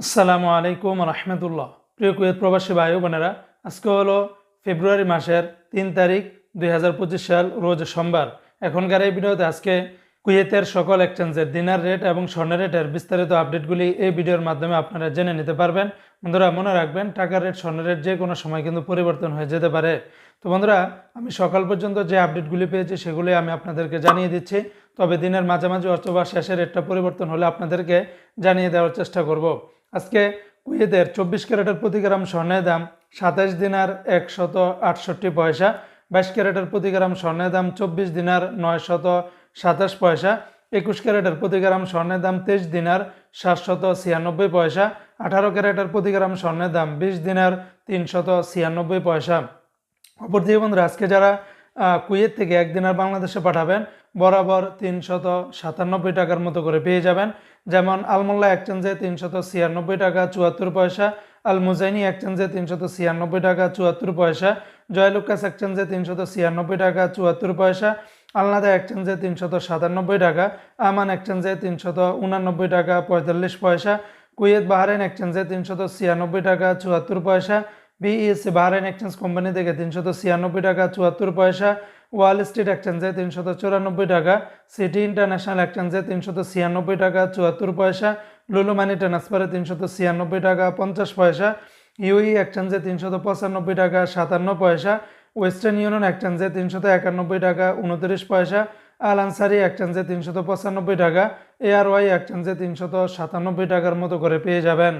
আসসালামু আলাইকুম রহমতুল্লাহ। প্রিয় কুয়েত প্রবাসী ভাই বোনেরা, আজকে হলো ফেব্রুয়ারি মাসের তিন তারিখ দুই হাজার পঁচিশ সাল, রোজ সোমবার। এখনকার এই ভিডিওতে আজকে কুয়েতের সকল এক্সচেঞ্জের দিনার রেট এবং স্বর্ণের রেটের বিস্তারিত আপডেটগুলি এই ভিডিওর মাধ্যমে আপনারা জেনে নিতে পারবেন। বন্ধুরা, মনে রাখবেন, টাকার রেট স্বর্ণের রেট যে কোনো সময় কিন্তু পরিবর্তন হয়ে যেতে পারে। তো বন্ধুরা, আমি সকাল পর্যন্ত যে আপডেটগুলি পেয়েছি সেগুলি আমি আপনাদেরকে জানিয়ে দিচ্ছি। তবে দিনের মাঝামাঝি অথবা শেষের রেটটা পরিবর্তন হলে আপনাদেরকে জানিয়ে দেওয়ার চেষ্টা করব। আজকে কুয়েতের চব্বিশ ক্যারেটের প্রতি গ্রাম স্বর্ণের দাম সাতাশ দিনার একশত আটষট্টি পয়সা, বাইশ ক্যারেটের প্রতি গ্রাম স্বর্ণের দাম চব্বিশ দিনার নয়শত সাতাশ পয়সা, একুশ ক্যারেটের প্রতি গ্রাম স্বর্ণের দাম তেইশ দিনার সাতশত ছিয়ানব্বই পয়সা, আঠারো ক্যারেটের প্রতি গ্রাম স্বর্ণের দাম বিশ দিনার তিনশত ছিয়ানব্বই পয়সা। অপরদিকে বন্ধুরা, আজকে যারা কুয়েত থেকে একদিনের বাংলাদেশে পাঠাবেন। বরাবর তিনশত সাতানব্বই টাকার মতো করে পেয়ে যাবেন। যেমন আলমোল্লা এক্সচেঞ্জে তিনশত ছিয়ানব্বই টাকা, চুয়াত্তর পয়সা। আল মুজাইনি এক্সচেঞ্জে তিনশত ছিয়ানব্বই টাকা, চুয়াত্তর পয়সা। জয়লুকাস এক্সচেঞ্জে তিনশত ছিয়ানব্বই টাকা, চুয়াত্তর পয়সা। আলনাদা এক্সচেঞ্জে তিনশত সাতানব্বই টাকা। আমান এক্সচেঞ্জে তিনশত উনানব্বই টাকা, পঁয়তাল্লিশ পয়সা। কুয়েত বাহারাইন এক্সচেঞ্জে তিনশত ছিয়ানব্বই টাকা, চুয়াত্তর পয়সা। বিইএসসি বাহারাইন এক্সচেঞ্জ কোম্পানি থেকে তিনশত ছিয়ানব্বই টাকা, চুয়াত্তর পয়সা, ওয়াল স্ট্রিট এক্সচেঞ্জে তিনশত চুরানব্বই টাকা, সিটি ইন্টারন্যাশনাল এক্সচেঞ্জে তিনশত ছিয়ানব্বই টাকা, চুয়াত্তর পয়সা, লুলু মানি ট্রান্সফারে তিনশত ছিয়ানব্বই টাকা, পঞ্চাশ পয়সা, ইউই এক্সচেঞ্জে তিনশত পঁচানব্বই টাকা, সাতান্ন পয়সা, ওয়েস্টার্ন ইউনিয়ন এক্সচেঞ্জে তিনশত একানব্বই টাকা, উনত্রিশ পয়সা, আল আনসারি এক্সচেঞ্জে তিনশত পঁচানব্বই টাকা এআরওয়াই এক্সচেঞ্জে তিনশত সাতানব্বই টাকার মতো করে পেয়ে যাবেন।